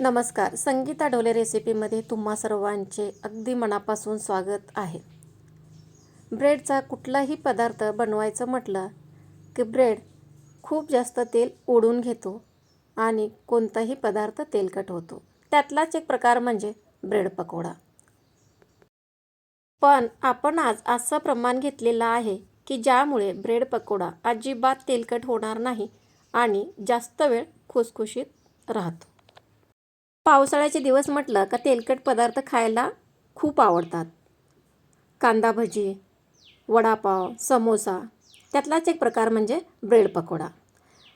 नमस्कार. संगीता डोले रेसिपीमध्ये तुम्हा सर्वांचे अगदी मनापासून स्वागत आहे. ब्रेडचा कुठलाही पदार्थ बनवायचं म्हटलं की ब्रेड खूप जास्त तेल ओढून घेतो आणि कोणताही पदार्थ तेलकट होतो. त्यातलाच एक प्रकार म्हणजे ब्रेड पकोडा. पण आपण आज असं प्रमाण घेतलेलं आहे की ज्यामुळे ब्रेड पकोडा अजिबात तेलकट होणार नाही आणि जास्त वेळ खुसखुशीत राहतो. पावसाळ्याचे दिवस म्हटलं का तेलकट पदार्थ खायला खूप आवडतात. कांदा भजी वडापाव समोसा त्यातलाच एक प्रकार म्हणजे ब्रेड पकोडा.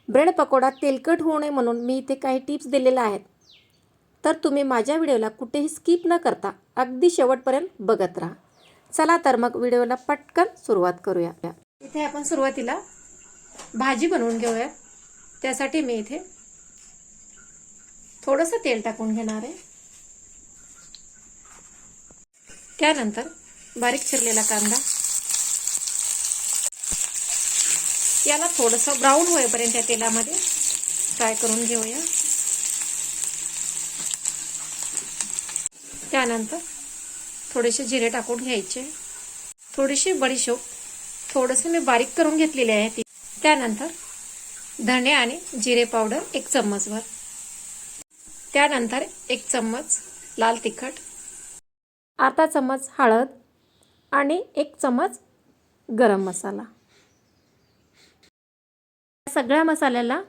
ब्रेड पकोडा तेलकट होऊ नये म्हणून मी इथे काही टिप्स दिलेल्या आहेत. तर तुम्ही माझ्या व्हिडिओला कुठेही स्किप न करता अगदी शेवटपर्यंत बघत राहा. चला तर मग व्हिडिओला पटकन सुरुवात करूया. इथे आपण सुरुवातीला भाजी बनवून घेऊया. त्यासाठी मी इथे थोडंसं तेल टाकून घेणार आहे. त्यानंतर बारीक चिरलेला कांदा. याला थोडंसं ब्राऊन होईपर्यंत या तेलामध्ये फ्राय करून घेऊया. त्यानंतर थोडेसे जिरे टाकून घ्यायचे. थोडीशी बडीशोप थोडंसं मी बारीक करून घेतलेले आहे ती. त्यानंतर धणे आणि जिरे पावडर एक चम्मचभर. त्यानंतर एक चम्मच लाल तिखट अर्धा चम्मच हळद आणि एक चम्मच गरम मसाला. सगळ्या मसाल्याला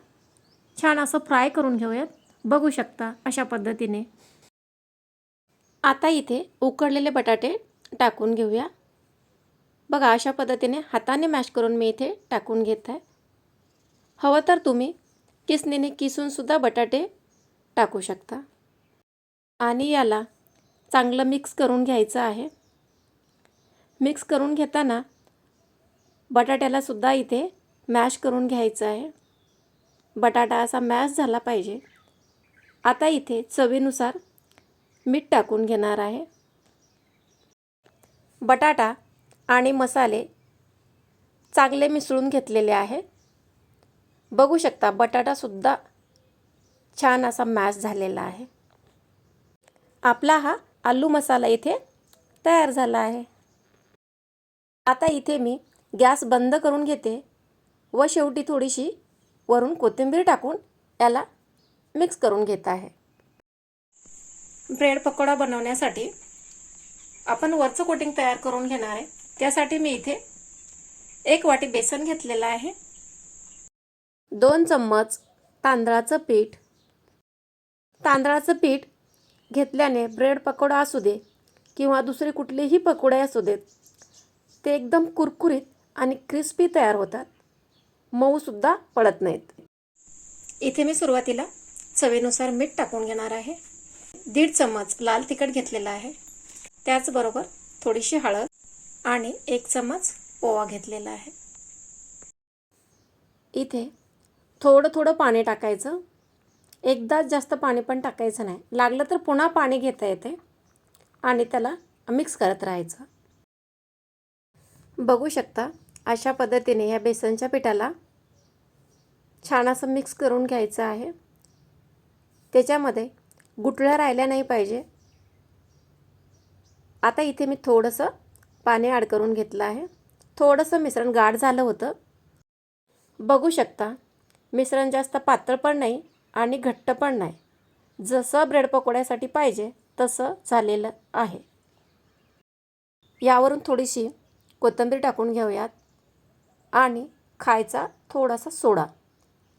छान असं फ्राय करून घेऊयात. बघू शकता अशा पद्धतीने. आता इथे उकडलेले बटाटे टाकून घेऊया. बघा अशा पद्धतीने हाताने मॅश करून मी इथे टाकून घेत आहे. हवं तर तुम्ही किसनीने किसूनसुद्धा बटाटे टाकू शकता. आणि याला चांगलं मिक्स करून घ्यायचं आहे. मिक्स करून घेताना बटाट्यालासुद्धा इथे मॅश करून घ्यायचं आहे. बटाटा असा मॅश झाला पाहिजे. आता इथे चवीनुसार मीठ टाकून घेणार आहे. बटाटा आणि मसाले चांगले मिसळून घेतलेले आहे. बघू शकता बटाटासुद्धा छान असा मॅश झालेला आहे. आपला हा आलू मसाला इथे तयार झाला आहे. आता इथे मी गॅस बंद करून घेते व शेवटी थोडीशी वरून कोथिंबीर टाकून याला मिक्स करून घेत आहे. ब्रेड पकोडा बनवण्यासाठी आपण वरचं कोटिंग तयार करून घेणार आहे. त्यासाठी मी इथे एक वाटी बेसन घेतलेलं आहे. दोन चम्मच तांदळाचं पीठ तांदळाचं पीठ घेतल्याने ब्रेड पकोडा असू दे किंवा दुसरे कुठलेही पकोडे असू देत ते एकदम कुरकुरीत आणि क्रिस्पी तयार होतात. मऊसुद्धा पडत नाहीत. इथे मी सुरुवातीला चवीनुसार मीठ टाकून घेणार आहे. दीड चम्मच लाल तिखट घेतलेला आहे. त्याचबरोबर थोडीशी हळद आणि एक चम्मच पोवा घेतलेला आहे. इथे थोडं थोडं पाणी टाकायचं. एकदाच जास्त पाणी पण टाकायचं नाही. लागलं तर पुन्हा पाणी घेता येते आणि त्याला मिक्स करत राहायचं. बघू शकता अशा पद्धतीने ह्या बेसनच्या पिठाला छान असं मिक्स करून घ्यायचं आहे. त्याच्यामध्ये गुटळ्या राहिल्या नाही पाहिजे. आता इथे मी थोडंसं पाणी ॲड करून घेतलं आहे. थोडंसं मिश्रण गाढ झालं होतं. बघू शकता मिश्रण जास्त पातळ पण नाही आणि घट्ट पण नाही. जसं ब्रेड पकोड्यासाठी पाहिजे तसं झालेलं आहे. यावरून थोडीशी कोथिंबीर टाकून घेऊयात आणि खायचा थोडासा सोडा.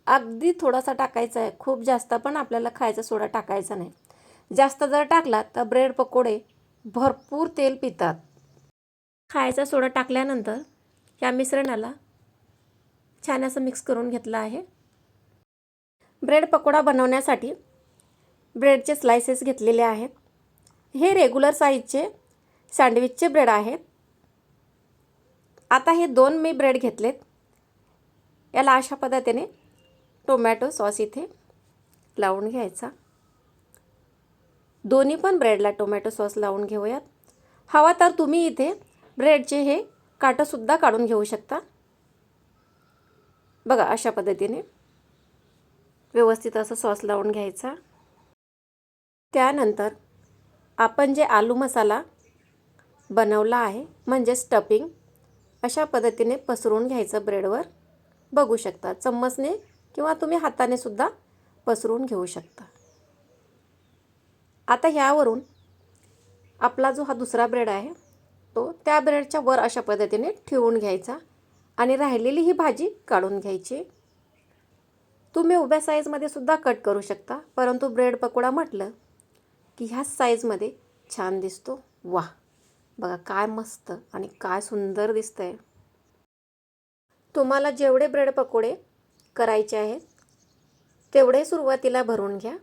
अगदी थोडासा टाकायचा आहे. खूप जास्त पण आपल्याला खायचा सोडा टाकायचा नाही. जास्त जर टाकला तर ब्रेड पकोडे भरपूर तेल पितात. खायचा सोडा टाकल्यानंतर या मिश्रणाला छान असं मिक्स करून घेतलं आहे. ब्रेड पकोडा बनवण्यासाठी ब्रेडचे स्लायसेस घेतलेले आहेत. हे रेग्युलर साईजचे सँडविचचे ब्रेड आहेत. आता हे दोन मी ब्रेड घेतलेत. याला अशा पद्धतीने टोमॅटो सॉस इथे लावून घ्यायचा. दोन्ही पण ब्रेडला टोमॅटो सॉस लावून घेऊयात. हवा तर तुम्ही इथे ब्रेडचे हे काटंसुद्धा काढून घेऊ शकता. बघा अशा पद्धतीने व्यवस्थित असं सॉस लावून घ्यायचा. त्यानंतर आपण जे आलू मसाला बनवला आहे म्हणजे स्टफिंग अशा पद्धतीने पसरून घ्यायचं ब्रेडवर. बघू शकता चम्मचने किंवा तुम्ही हाताने सुद्धा पसरून घेऊ शकता. आता ह्यावरून आपला जो हा दुसरा ब्रेड आहे तो त्या ब्रेडच्या वर अशा पद्धतीने ठेवून घ्यायचा आणि राहिलेली ही भाजी काढून घ्यायची. तुम्ही उभ्या साईजमध्ये सुद्धा कट करू शकता. परंतु ब्रेड पकोडा म्हटलं की ह्याच साईजमध्ये छान दिसतो. वा बघा काय मस्त आणि काय सुंदर दिसतंय. तुम्हाला जेवढे ब्रेड पकोडे करायचे आहेत तेवढे सुरुवातीला भरून घ्या.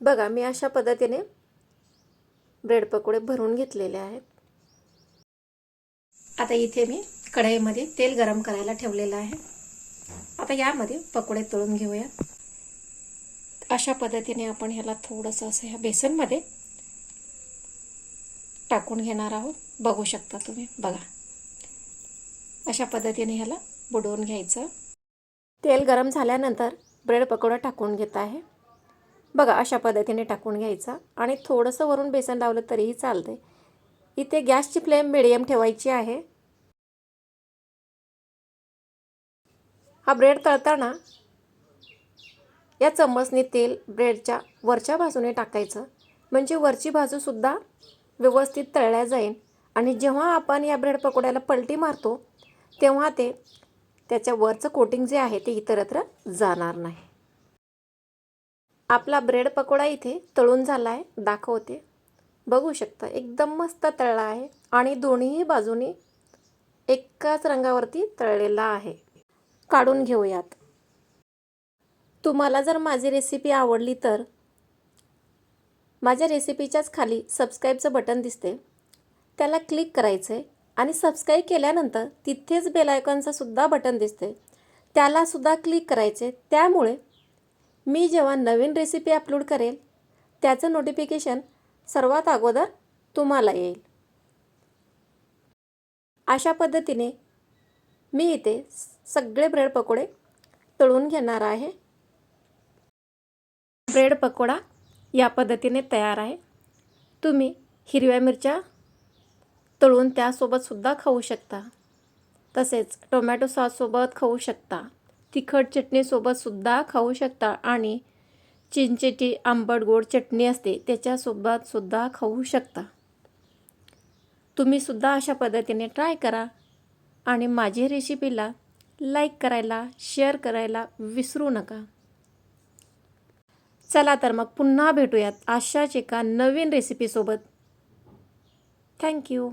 बघा मी अशा पद्धतीने ब्रेड पकोडे भरून घेतलेले आहेत. आता इथे मी कढईमध्ये तेल गरम करायला ठेवलेलं आहे. आता यामध्ये पकोडे तळून घेऊया अशा पद्धतीने आपण ह्याला थोडंसं असं ह्या बेसनमध्ये टाकून घेणार आहोत. बघू शकता तुम्ही बघा. अशा पद्धतीने ह्याला बुडवून घ्यायचं. तेल गरम झाल्यानंतर ब्रेड पकोडा टाकून घेत आहे. बघा अशा पद्धतीने टाकून घ्यायचा. आणि थोडंसं वरून बेसन लावलं तरीही चालते इथे गॅसची फ्लेम मिडियम ठेवायची आहे. हा ब्रेड तळताना या चम्मचने तेल ब्रेडच्या वरच्या बाजूने टाकायचं. म्हणजे वरची बाजूसुद्धा व्यवस्थित तळल्या जाईल. आणि जेव्हा आपण या ब्रेड पकोड्याला पलटी मारतो तेव्हा ते त्याच्या वरचं कोटिंग जे आहे ते इतरत्र जाणार नाही. आपला ब्रेड पकोडा इथे तळून झाला आहे दाखवते. बघू शकता एकदम मस्त तळला आहे. आणि दोन्ही बाजूनी एकाच रंगावरती तळलेला आहे. काढून घेऊयात. तुम्हाला जर माझी रेसिपी आवडली तर माझ्या रेसिपीच्याच खाली सबस्क्राईबचं बटन दिसते. त्याला क्लिक करायचं आहे आणि सबस्क्राईब केल्यानंतर तिथेच बेलायकॉनचंसुद्धा बटन दिसते. त्यालासुद्धा क्लिक करायचे त्यामुळे मी जेव्हा नवीन रेसिपी अपलोड करेल त्याचं नोटिफिकेशन सर्वात अगोदर तुम्हाला येईल. अशा पद्धतीने मी इथे सगळे ब्रेड पकोडे तळून घेणार आहे. ब्रेड पकोडा या पद्धतीने तयार आहे. तुम्ही हिरव्या मिरच्या तळून त्यासोबतसुद्धा खाऊ शकता. तसेच टोमॅटो सॉससोबत खाऊ शकता. तिखट चटणीसोबतसुद्धा खाऊ शकता आणि चिंचेची आंबट गोड चटणी असते त्याच्यासोबतसुद्धा खाऊ शकता. तुम्हीसुद्धा अशा पद्धतीने ट्राय करा. आणि माझी रेसिपीला लाईक करायला शेअर करायला विसरू नका. चला तर मग पुन्हा भेटूयात अशाच एका नवीन रेसिपीसोबत. थँक्यू